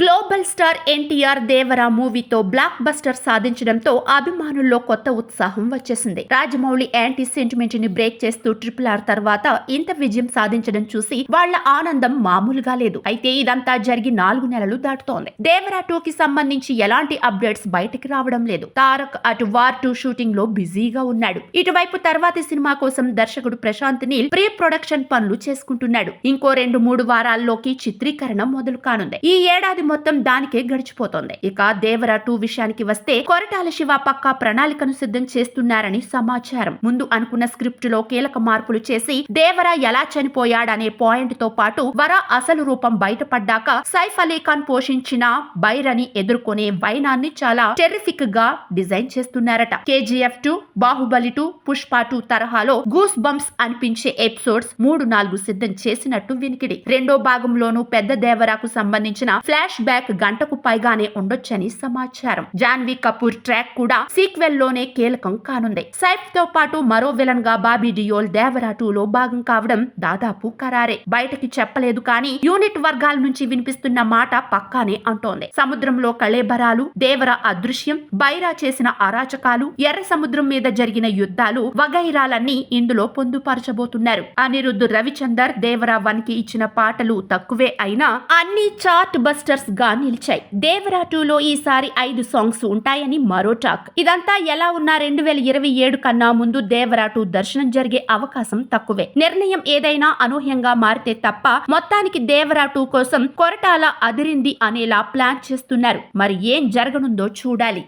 Global star NTR Devara మూవీతో block buster సాధించడంతో అభిమానుల్లో కొత్త ఉత్సాహం వచ్చేసింది. రాజమౌళి యాంటీ సెంటిమెంట్ని బ్రేక్ చేస్తూ ట్రిపుల్ ఆర్ తర్వాత ఇంత విజయం సాధించడం చూసి వాళ్ళ ఆనందం మామూలుగా లేదు. అయితే ఇదంతా జరిగి నాలుగు నెలలు దాటుతోంది. దేవరా టూ కి సంబంధించి ఎలాంటి అప్డేట్స్ బయటకి రావడం లేదు. తారక్ అటు వార్ టూ షూటింగ్లో బిజీగా ఉన్నాడు. ఇటువైపు తర్వాతి సినిమా కోసం దర్శకుడు ప్రశాంత్ నీల్ ప్రీ ప్రొడక్షన్ పనులు చేసుకుంటున్నాడు. ఇంకో రెండు మూడు వారాల్లోకి చిత్రీకరణ మొదలు కానుంది ఈ ఏడాది మొత్తం దానికే గడిచిపోతోంది. ఇక దేవరా టూ విషయానికి వస్తే కొరటాల శివ పక్కా ప్రణాళికను సిద్ధం చేస్తున్నారని సమాచారం. ముందు అనుకున్న స్క్రిప్ట్లో కీలక మార్పులు చేసి దేవరా ఎలా చనిపోయాడనే పాయింట్తో పాటు వర అసలు రూపం బయటపడ్డాక సైఫ్ అలీ ఖాన్ పోషించిన బైరని ఎదుర్కొనే వైనాన్ని చాలా టెరిఫిక్గా డిజైన్ చేస్తున్నారట. KGF two Baahubali two Pushpa two తరహాలో గూస్ బంప్స్ అనిపించే ఎపిసోడ్స్ మూడు నాలుగు సిద్ధం చేసినట్టు వినికిడి. రెండో భాగంలోనూ పెద్ద దేవరాకు సంబంధించిన ఫ్లాష్ బ్యాక్ గంటకు పైగానే ఉండొచ్చని సమాచారం. జాన్వీ కపూర్ ట్రాక్ కూడా సీక్వెల్లోనే కీలకం కానుంది. సైఫ్తో పాటు మరో విలన్గా బాబీ డియోల్ దేవరా టూ లో భాగం కావడం దాదాపు ఖరారే. బయటకి చెప్పలేదు కానీ యూనిట్ వర్గాల నుంచి వినిపిస్తున్న మాట పక్కానే అంటోంది. సముద్రంలో కళేబరాలు దేవర అదృశ్యం బైరా చేసిన అరాచకాలు ఎర్ర సముద్రం మీద జరిగిన యుద్ధాలు వగైరాలన్నీ ఇందులో పొందుపరచబోతున్నారు. అనిరుద్ధ్ రవిచందర్ దేవరా వన్కి ఇచ్చిన పాటలు తక్కువే అయినా అన్ని చార్ట్ బస్టర్ గా నిలిచాయి. దేవరా టూలో ఈసారి ఐదు సాంగ్స్ ఉంటాయని మరో టాక్. ఇదంతా ఎలా ఉన్నా రెండు వేల ఇరవై ఏడు కన్నా ముందు దేవరా టూ దర్శనం జరిగే అవకాశం తక్కువే. నిర్ణయం ఏదైనా అనూహ్యంగా మారితే తప్ప మొత్తానికి దేవరా టూ కోసం కొరటాల అదిరింది అనేలా ప్లాన్ చేస్తున్నారు. మరి ఏం జరగనుందో చూడాలి.